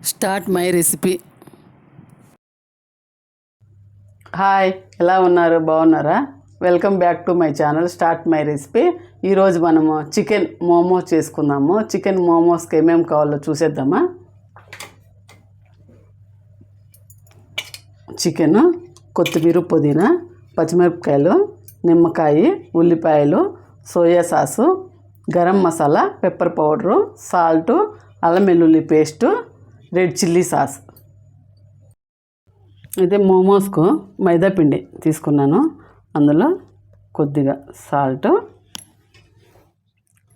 Start my recipe. Hi ఎలా ఉన్నారు? బాగున్నారా? Welcome back to my channel start my recipe. ఈరోజు మనము చికెన్ మోమో చేసుకుందాము. చికెన్ మోమోస్కి ఏమేమి కావాలో చూసేద్దామా? చికెన్ కొత్తిమీర పుదీనా పచ్చిమిరపకాయలు నిమ్మకాయ ఉల్లిపాయలు soya sauce garam masala pepper powder salt అల్లం వెల్లుల్లి పేస్టు రెడ్ చిల్లీ సాస్. అయితే మోమోస్కు మైదాపిండి తీసుకున్నాను. అందులో కొద్దిగా సాల్ట్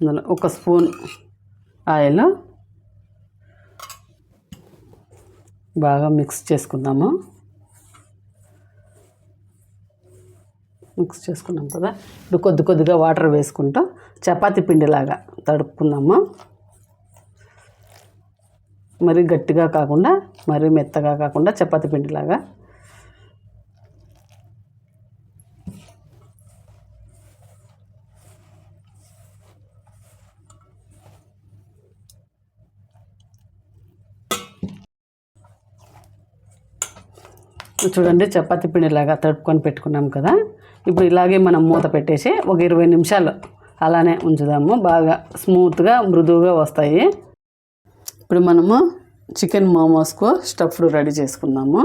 అందులో ఒక స్పూన్ ఆయిల్ బాగా మిక్స్ చేసుకుందాము. మిక్స్ చేసుకున్నాం కదా. ఇప్పుడు కొద్ది కొద్దిగా వాటర్ వేసుకుంటూ చపాతీ పిండిలాగా తడుపుకుందాము. మరీ గట్టిగా కాకుండా మరీ మెత్తగా కాకుండా చపాతి పిండిలాగా. చూడండి చపాతి పిండిలాగా తడుపుకొని పెట్టుకున్నాం కదా. ఇప్పుడు ఇలాగే మనం మూత పెట్టేసి ఒక ఇరవై నిమిషాలు అలానే ఉంచుదాము. బాగా స్మూత్గా మృదువుగా వస్తాయి. ఇప్పుడు మనము చికెన్ మోమోస్కు స్టఫ్డ్ రెడీ చేసుకుందాము.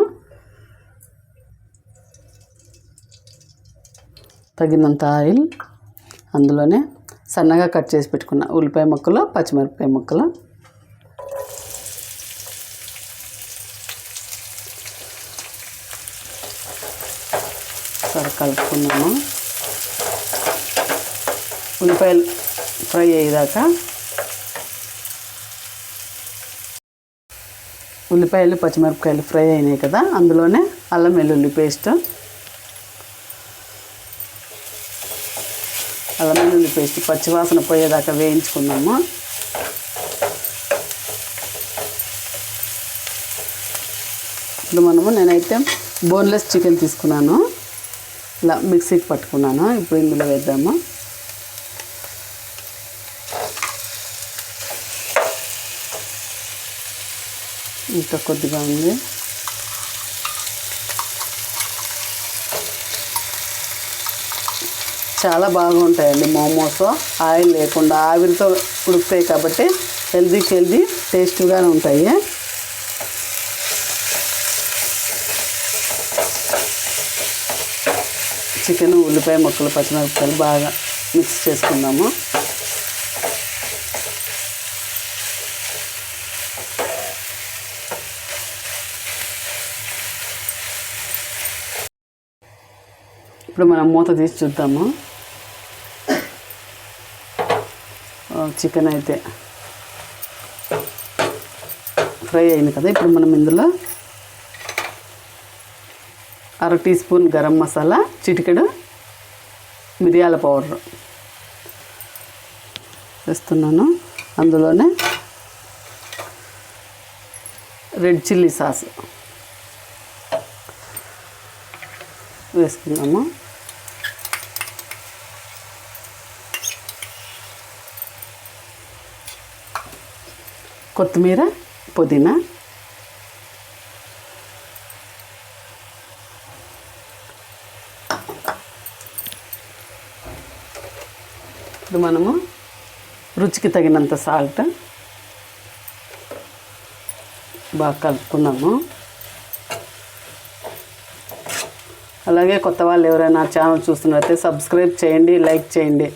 తగినంత ఆయిల్ అందులోనే సన్నగా కట్ చేసి పెట్టుకున్న ఉల్లిపాయ ముక్కలు పచ్చిమిరపకాయ ముక్కలు. సరే కలుపుకున్నాము ఉల్లిపాయలు ఫ్రై అయ్యేదాకా ఉల్లిపాయలు పచ్చిమిరపకాయలు ఫ్రై అయినాయి కదా అందులోనే అల్లం వెల్లుల్లి పేస్ట్. అల్లం వెల్లుల్లి పేస్ట్ పచ్చివాసన పోయేదాకా వేయించుకున్నాము ఇప్పుడు మనము నేనైతే బోన్లెస్ చికెన్ తీసుకున్నాను. ఇలా మిక్సీకి పట్టుకున్నాను. ఇప్పుడు ఇందులో వేద్దాము. ఇంకా కొద్దిగా ఉంది. చాలా బాగుంటాయండి మోమోస్. ఆయిల్ లేకుండా ఆవిరితో ఉడుకుతాయి కాబట్టి హెల్దీకి హెల్దీ టేస్ట్గానే ఉంటాయి. చికెన్ ఉల్లిపాయ ముక్కలు పచ్చిమిరపకాయలు బాగా మిక్స్ చేసుకుందాము. ఇప్పుడు మనం మూత తీసి చూద్దాము. చికెన్ అయితే ఫ్రై అయింది కదా ఇప్పుడు మనం ఇందులో అర టీ స్పూన్ గరం మసాలా చిటికెడు మిరియాల పౌడర్ వేస్తున్నాను. అందులోనే రెడ్ చిల్లీ సాస్ వేసుకున్నాము కొత్తిమీర పుదీనా. ఇప్పుడు మనము రుచికి తగినంత సాల్ట్ బాగా కలుపుకున్నాము. అలాగే కొత్త వాళ్ళు ఎవరైనా ఛానల్ చూస్తున్నట్లయితే సబ్స్క్రైబ్ చేయండి లైక్ చేయండి.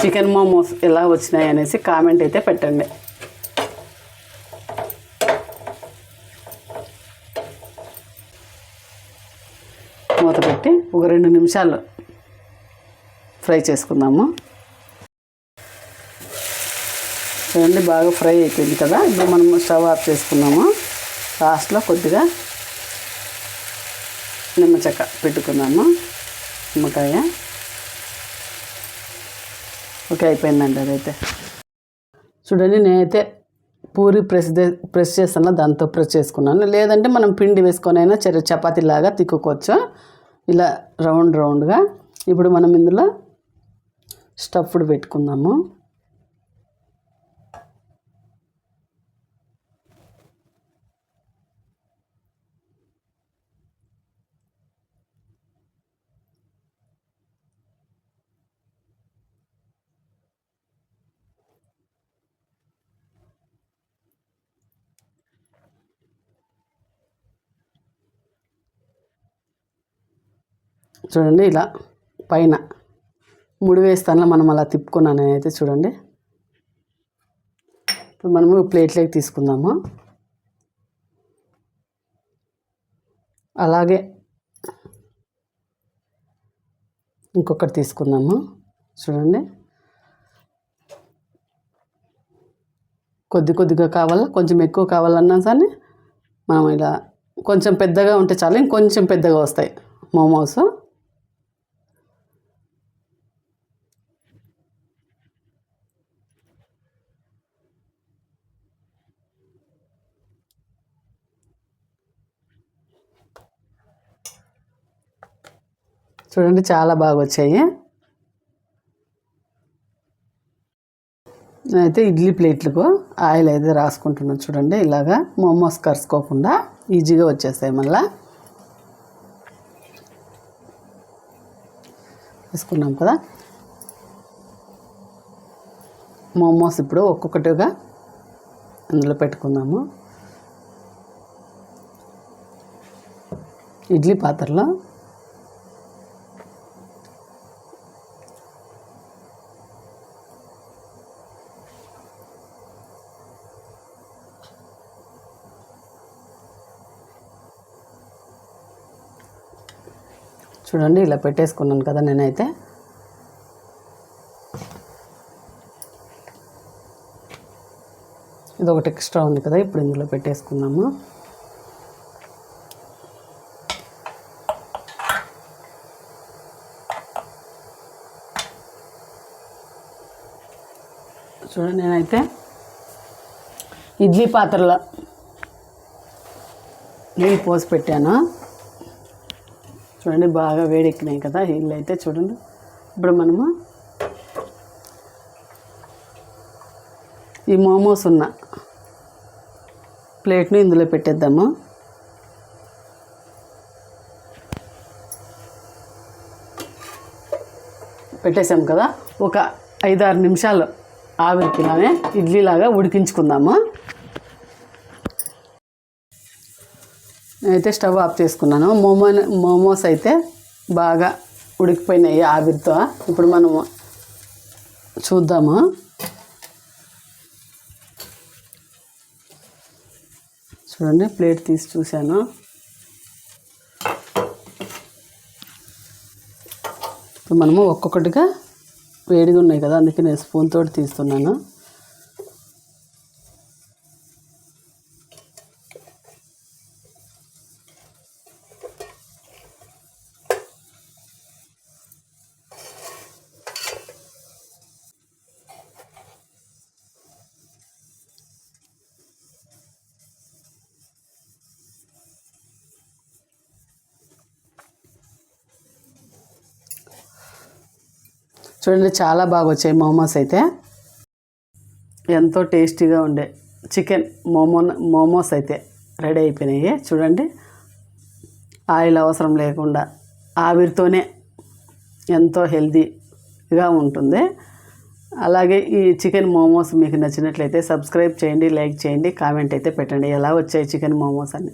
చికెన్ మోమోస్ ఎలా వచ్చినాయి అనేసి కామెంట్ అయితే పెట్టండి. మూత పెట్టి ఒక రెండు నిమిషాలు ఫ్రై చేసుకుందాము. చూడండి బాగా ఫ్రై అయిపోయింది కదా ఇప్పుడు మనం స్టవ్ ఆఫ్ చేసుకున్నాము లాస్ట్లో కొద్దిగా నిమ్మ చెక్క పెట్టుకున్నాము నిమ్మకాయ. ఓకే అయిపోయిందండి అదైతే. చూడండి నేనైతే పూరి ప్రెస్ ప్రెస్ చేస్తాను దాంతో ప్రెస్ చేసుకున్నాను. లేదంటే మనం పిండి వేసుకొని అయినా చపాతీలాగా తిక్కుకోవచ్చు. ఇలా రౌండ్ రౌండ్గా ఇప్పుడు మనం ఇందులో స్టఫ్డ్ పెట్టుకుందాము. చూడండి ఇలా పైన ముడి వేస్తాను మనం అలా తిప్పుకున్నాను నేనైతే చూడండి. ఇప్పుడు మనము ప్లేట్లోకి తీసుకుందాము. అలాగే ఇంకొకటి తీసుకుందాము. చూడండి. కొద్ది కొద్దిగా కావాలా కొంచెం ఎక్కువ కావాలన్నా కానీ మనం ఇలా కొంచెం పెద్దగా ఉంటే చాలు ఇంకొంచెం పెద్దగా వస్తాయి. మోమోస్. చూడండి చాలా బాగా వచ్చాయి నేనైతే ఇడ్లీ ప్లేట్లకు ఆయిల్ అయితే రాసుకుంటున్నాను చూడండి ఇలాగా మోమోస్ కరుసుకోకుండా ఈజీగా వచ్చేస్తాయి మళ్ళా. వేసుకున్నాం కదా. మోమోస్ ఇప్పుడు ఒక్కొక్కటిగా అందులో పెట్టుకుందాము. ఇడ్లీ పాత్రలో చూడండి ఇలా పెట్టేసుకున్నాను కదా నేనైతే. ఇది ఒకటి ఎక్స్ట్రా ఉంది కదా ఇప్పుడు ఇందులో పెట్టేసుకున్నాము చూడండి నేనైతే ఇడ్లీ పాత్రలో నీళ్ళు పోసి పెట్టాను. చూడండి బాగా వేడెక్కినాయి కదా ఇల్లు అయితే చూడండి. ఇప్పుడు మనము ఈ మోమోస్ ఉన్న ప్లేట్ని ఇందులో పెట్టేద్దాము. పెట్టేసాం కదా ఒక ఐదారు నిమిషాలు ఆవిరికిలానే ఇడ్లీలాగా ఉడికించుకుందాము. నేనైతే స్టవ్ ఆఫ్ చేసుకున్నాను. మోమో మోమోస్ అయితే బాగా ఉడికిపోయినాయి ఆవిరితో. ఇప్పుడు మనము చూద్దాము. చూడండి ప్లేట్ తీసి చూశాను. ఇప్పుడు మనము ఒక్కొక్కటిగా వేడిగా ఉన్నాయి కదా అందుకే నేను స్పూన్ తోటి తీస్తున్నాను. చూడండి చాలా బాగా వచ్చాయి మోమోస్ అయితే. ఎంతో టేస్టీగా ఉండే చికెన్ మోమో మోమోస్ అయితే రెడీ అయిపోయినాయి. చూడండి ఆయిల్ అవసరం లేకుండా ఆవిరితోనే ఎంతో హెల్తీగా ఉంటుంది. అలాగే ఈ చికెన్ మోమోస్ మీకు నచ్చినట్లయితే సబ్స్క్రైబ్ చేయండి లైక్ చేయండి కామెంట్ అయితే పెట్టండి. ఎలా వచ్చాయి చికెన్ మోమోస్ అని.